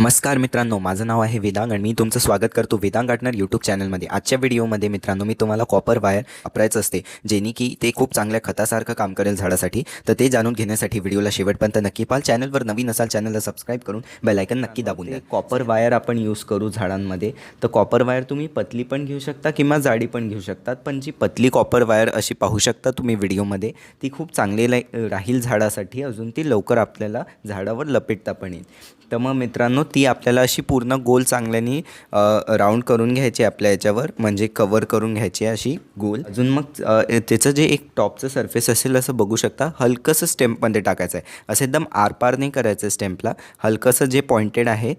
नमस्कार मित्रांनो माझं नाव आहे वेदांग आणि मी तुमचं स्वागत करतो वेदांग गार्डनर यूट्यूब चॅनलमध्ये आजच्या व्हिडिओमध्ये मित्रांनो मी तुम्हाला कॉपर वायर वापरायचं असते जेणे की ते खूप चांगल्या खतासारखं काम करेल झाडासाठी. तर ते जाणून घेण्यासाठी व्हिडिओला शेवटपर्यंत नक्की पाल चॅनलवर नवीन असाल चॅनलला सबस्क्राईब करून बेलायकन नक्की दाबून द्या. कॉपर वायर आपण यूज करू झाडांमध्ये. तर कॉपर वायर तुम्ही पतली पण घेऊ शकता किंवा जाडी पण घेऊ शकतात. पण जी पतली कॉपर वायर अशी पाहू शकता तुम्ही व्हिडिओमध्ये ती खूप चांगली राहील झाडासाठी. अजून ती लवकर आपल्याला झाडावर लपेटता पण येईल. तर मग मित्रांनो ती आपल्याला अशी पूर्ण गोल चांगल्यानी राऊंड करून घ्यायची आपल्या याच्यावर म्हणजे कवर करून घ्यायची अशी गोल. अजून मग त्याचं जे एक टॉपचं सरफेस असेल असं बघू शकता हलकंसं स्टेम्पमध्ये टाकायचं आहे असं एकदम आरपार नाही करायचं स्टेम्पला हलकंसं जे पॉइंटेड आहे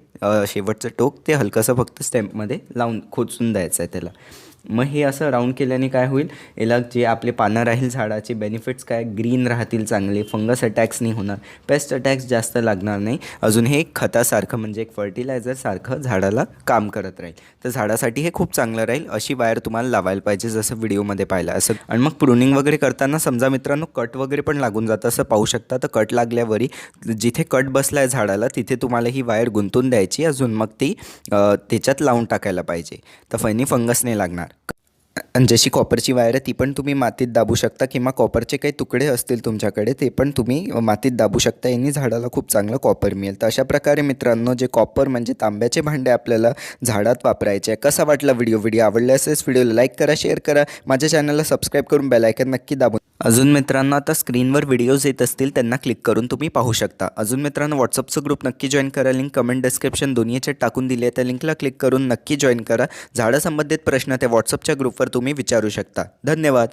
शेवटचं टोक ते हलकंसं फक्त स्टेम्पमध्ये लावून खोचून द्यायचं आहे त्याला. मग हे असं राऊंड केल्याने काय होईल? याला जे आपले पानं राहील झाडाचे बेनिफिट्स काय? ग्रीन राहतील चांगले फंगस अटॅक्स नाही होणार पेस्ट अटॅक्स जास्त लागणार नाही. अजून हे एक खतासारखं म्हणजे एक फर्टिलायझरसारखं झाडाला काम करत राहील. तर झाडासाठी हे खूप चांगलं राहील. अशी वायर तुम्हाला लावायला पाहिजे जसं व्हिडिओमध्ये पाहिलं असेल. आणि मग प्रुनिंग वगैरे करताना समजा मित्रांनो कट वगैरे पण लागून जातं असं पाहू शकता. तर कट लागल्यावरही जिथे कट बसला आहे झाडाला तिथे तुम्हाला ही वायर गुंतून द्यायची. अजून मग ती त्याच्यात लावून टाकायला पाहिजे. तर फैनी फंगस नाही लागणार. जशी कॉपरची वायर आहे ती पण तुम्ही मातीत दाबू शकता किंवा कॉपरचे काही तुकडे असतील तुमच्याकडे ते पण तुम्ही मातीत दाबू शकता. यांनी झाडाला खूप चांगलं कॉपर मिळेल. तर अशा प्रकारे मित्रांनो जे कॉपर म्हणजे तांब्याचे भांडे आपल्याला झाडात वापरायचे आहे. कसा वाटला व्हिडिओ? व्हिडिओ आवडला असेल व्हिडिओला लाईक करा शेअर करा. माझ्या चॅनलला सबस्क्राईब करून बेलायकन नक्की दाबून अजून मित्रांनो आता स्क्रीनवर व्हिडिओज येत असतील त्यांना क्लिक करून तुम्ही पाहू शकता. अजून मित्रांनो व्हॉट्सअपचं ग्रुप नक्की जॉईन करा. लिंक कमेंट डिस्क्रिप्शन दोन्हीचे टाकून दिली आहे. त्या लिंकला क्लिक करून नक्की जॉईन करा. झाडासंबंधित प्रश्न त्या व्हॉट्सअपच्या ग्रुपवर तुम्ही विचारू शकता. धन्यवाद.